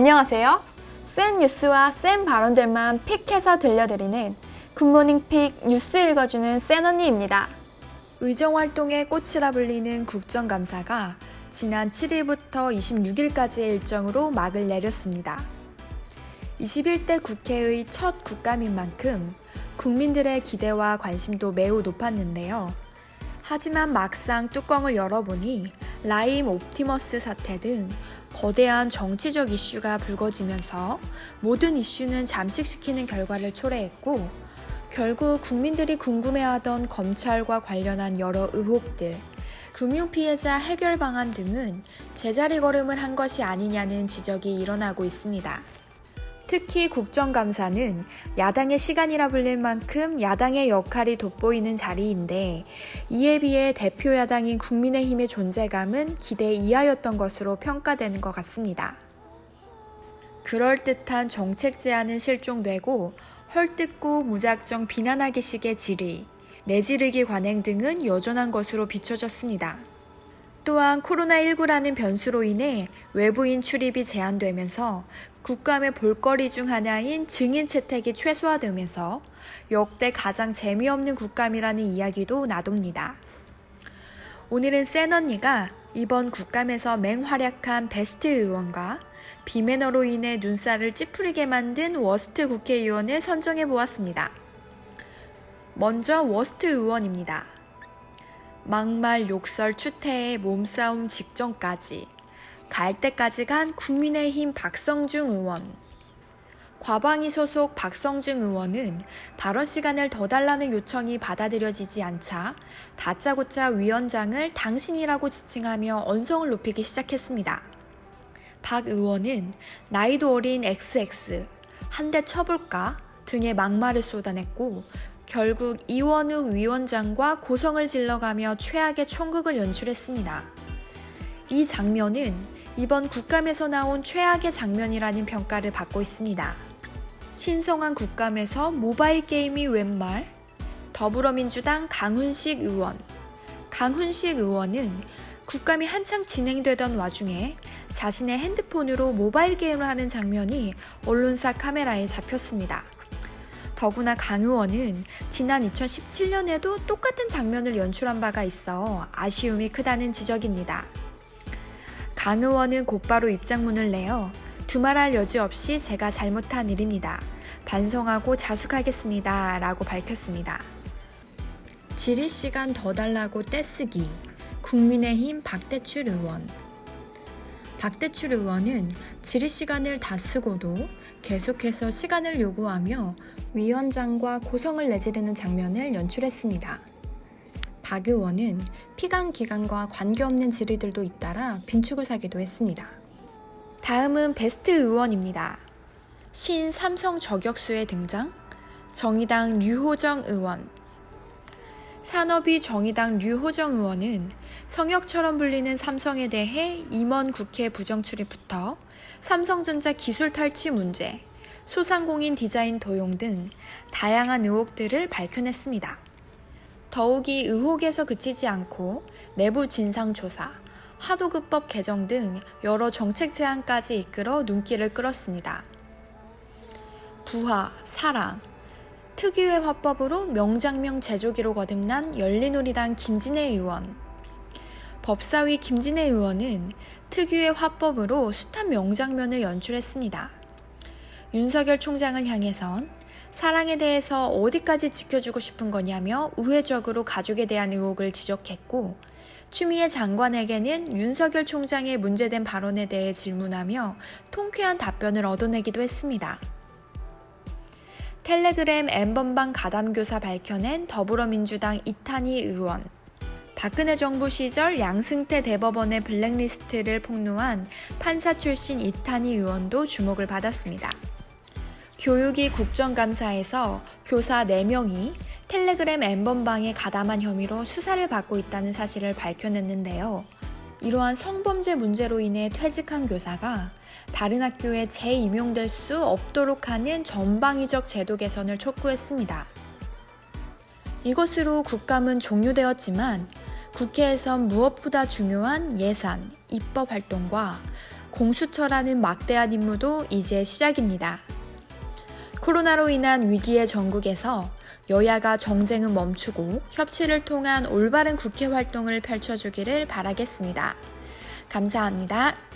안녕하세요. 센 뉴스와 센 발언들만 픽해서 들려드리는 굿모닝 픽 뉴스 읽어주는 센 언니입니다. 의정활동의 꽃이라 불리는 국정감사가 지난 7일부터 26일까지의 일정으로 막을 내렸습니다. 21대 국회의 첫 국감인 만큼 국민들의 기대와 관심도 매우 높았는데요. 하지만 막상 뚜껑을 열어보니 라임 옵티머스 사태 등 거대한 정치적 이슈가 불거지면서 모든 이슈는 잠식시키는 결과를 초래했고 결국 국민들이 궁금해하던 검찰과 관련한 여러 의혹들, 금융 피해자 해결 방안 등은 제자리 걸음을 한 것이 아니냐는 지적이 일어나고 있습니다. 특히 국정감사는 야당의 시간이라 불릴 만큼 야당의 역할이 돋보이는 자리인데 이에 비해 대표 야당인 국민의힘의 존재감은 기대 이하였던 것으로 평가되는 것 같습니다. 그럴듯한 정책 제안은 실종되고 헐뜯고 무작정 비난하기식의 질의, 내지르기 관행 등은 여전한 것으로 비춰졌습니다. 또한 코로나19라는 변수로 인해 외부인 출입이 제한되면서 국감의 볼거리 중 하나인 증인 채택이 최소화되면서 역대 가장 재미없는 국감이라는 이야기도 나돕니다. 오늘은 센 언니가 이번 국감에서 맹활약한 베스트 의원과 비매너로 인해 눈살을 찌푸리게 만든 워스트 국회의원을 선정해 보았습니다. 먼저 워스트 의원입니다. 막말 욕설 추태의 몸싸움 직전까지 갈 때까지 간 국민의힘 박성중 의원. 과방위 소속 박성중 의원은 발언 시간을 더 달라는 요청이 받아들여지지 않자 다짜고짜 위원장을 당신이라고 지칭하며 언성을 높이기 시작했습니다. 박 의원은 나이도 어린 XX, 한 대 쳐볼까 등의 막말을 쏟아냈고 결국 이원욱 위원장과 고성을 질러가며 최악의 총극을 연출했습니다. 이 장면은 이번 국감에서 나온 최악의 장면이라는 평가를 받고 있습니다. 신성한 국감에서 모바일 게임이 웬 말? 더불어민주당 강훈식 의원. 강훈식 의원은 국감이 한창 진행되던 와중에 자신의 핸드폰으로 모바일 게임을 하는 장면이 언론사 카메라에 잡혔습니다. 더구나 강 의원은 지난 2017년에도 똑같은 장면을 연출한 바가 있어 아쉬움이 크다는 지적입니다. 강 의원은 곧바로 입장문을 내어 두말할 여지 없이 제가 잘못한 일입니다. 반성하고 자숙하겠습니다. 라고 밝혔습니다. 질의 시간 더 달라고 떼쓰기. 국민의힘 박대출 의원. 박대출 의원은 질의 시간을 다 쓰고도 계속해서 시간을 요구하며 위원장과 고성을 내지르는 장면을 연출했습니다. 박 의원은 피감 기관과 관계없는 질의들도 잇따라 빈축을 사기도 했습니다. 다음은 베스트 의원입니다. 신 삼성 저격수의 등장, 정의당 류호정 의원. 산업이 정의당 류호정 의원은 성역처럼 불리는 삼성에 대해 임원 국회 부정 출입부터 삼성전자 기술 탈취 문제, 소상공인 디자인 도용 등 다양한 의혹들을 밝혀냈습니다. 더욱이 의혹에서 그치지 않고 내부 진상조사, 하도급법 개정 등 여러 정책 제안까지 이끌어 눈길을 끌었습니다. 부하, 사랑, 특유의 화법으로 명장면 제조기로 거듭난 열린우리당 김진애 의원. 법사위 김진애 의원은 특유의 화법으로 숱한 명장면을 연출했습니다. 윤석열 총장을 향해선 사랑에 대해서 어디까지 지켜주고 싶은 거냐며 우회적으로 가족에 대한 의혹을 지적했고 추미애 장관에게는 윤석열 총장의 문제된 발언에 대해 질문하며 통쾌한 답변을 얻어내기도 했습니다. 텔레그램 엠번방 가담교사 밝혀낸 더불어민주당 이탄희 의원. 박근혜 정부 시절 양승태 대법원의 블랙리스트를 폭로한 판사 출신 이탄희 의원도 주목을 받았습니다. 교육위 국정감사에서 교사 4명이 텔레그램 엠번방에 가담한 혐의로 수사를 받고 있다는 사실을 밝혀냈는데요. 이러한 성범죄 문제로 인해 퇴직한 교사가 다른 학교에 재임용될 수 없도록 하는 전방위적 제도 개선을 촉구했습니다. 이것으로 국감은 종료되었지만 국회에선 무엇보다 중요한 예산, 입법 활동과 공수처라는 막대한 임무도 이제 시작입니다. 코로나로 인한 위기의 전국에서 여야가 정쟁은 멈추고 협치를 통한 올바른 국회 활동을 펼쳐주기를 바라겠습니다. 감사합니다.